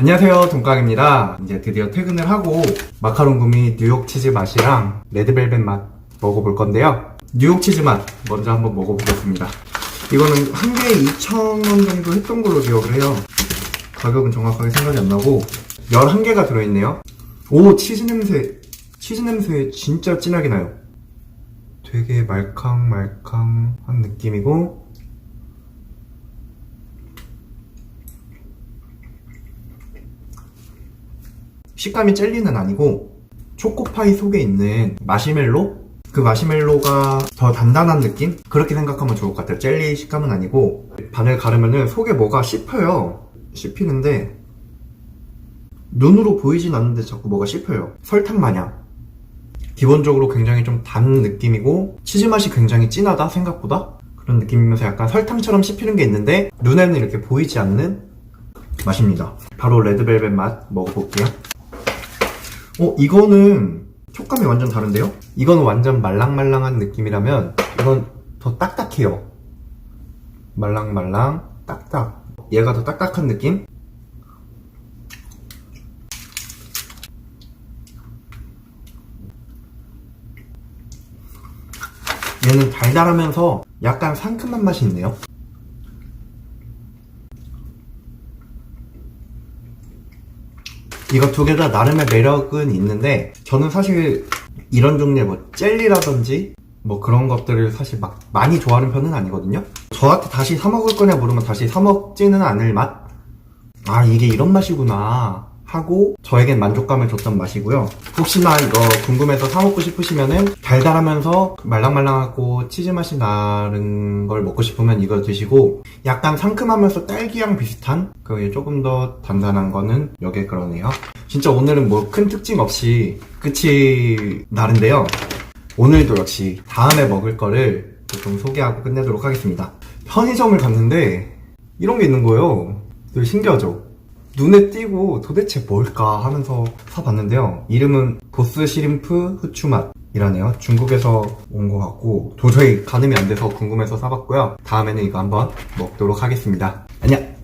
안녕하세요 동강입니다. 이제 드디어 퇴근을 하고 마카롱 구미 뉴욕 치즈 맛이랑 레드벨벳 맛 먹어볼 건데요. 뉴욕 치즈 맛 먼저 한번 먹어보겠습니다. 이거는 한 개에 2,000원 정도 했던 걸로 기억을 해요. 가격은 정확하게 생각이 안 나고 11개가 들어있네요. 오 치즈 냄새. 치즈 냄새 진짜 진하게 나요. 되게 말캉말캉한 느낌이고 식감이 젤리는 아니고 초코파이 속에 있는 마시멜로? 그 마시멜로가 더 단단한 느낌? 그렇게 생각하면 좋을 것 같아요. 젤리 식감은 아니고 반을 가르면은 속에 뭐가 씹혀요. 씹히는데 눈으로 보이진 않는데 자꾸 뭐가 씹혀요. 설탕 마냥. 기본적으로 굉장히 좀 단 느낌이고 치즈 맛이 굉장히 진하다 생각보다 그런 느낌이면서 약간 설탕처럼 씹히는 게 있는데 눈에는 이렇게 보이지 않는 맛입니다. 바로 레드벨벳 맛 먹어볼게요. 어, 이거는 촉감이 완전 다른데요? 이건 완전 말랑말랑한 느낌이라면 이건 더 딱딱해요. 말랑말랑, 딱딱. 얘가 더 딱딱한 느낌? 얘는 달달하면서 약간 상큼한 맛이 있네요. 이거 두 개 다 나름의 매력은 있는데 저는 사실 이런 종류의 뭐 젤리라든지 뭐 그런 것들을 사실 막 많이 좋아하는 편은 아니거든요. 저한테 다시 사 먹을 거냐 물으면 다시 사 먹지는 않을 맛? 아 이게 이런 맛이구나 하고 저에겐 만족감을 줬던 맛이고요. 혹시나 이거 궁금해서 사 먹고 싶으시면은 달달하면서 말랑말랑하고 치즈 맛이 나는 걸 먹고 싶으면 이거 드시고 약간 상큼하면서 딸기향 비슷한 그 조금 더 단단한 거는 여기에 그러네요. 진짜 오늘은 뭐 큰 특징 없이 끝이 나는데요. 오늘도 역시 다음에 먹을 거를 좀 소개하고 끝내도록 하겠습니다. 편의점을 갔는데 이런 게 있는 거예요. 되게 신기하죠? 눈에 띄고 도대체 뭘까 하면서 사봤는데요. 이름은 보스 시림프 후추맛 이라네요. 중국에서 온 것 같고 도저히 가늠이 안 돼서 궁금해서 사봤고요. 다음에는 이거 한번 먹도록 하겠습니다. 안녕!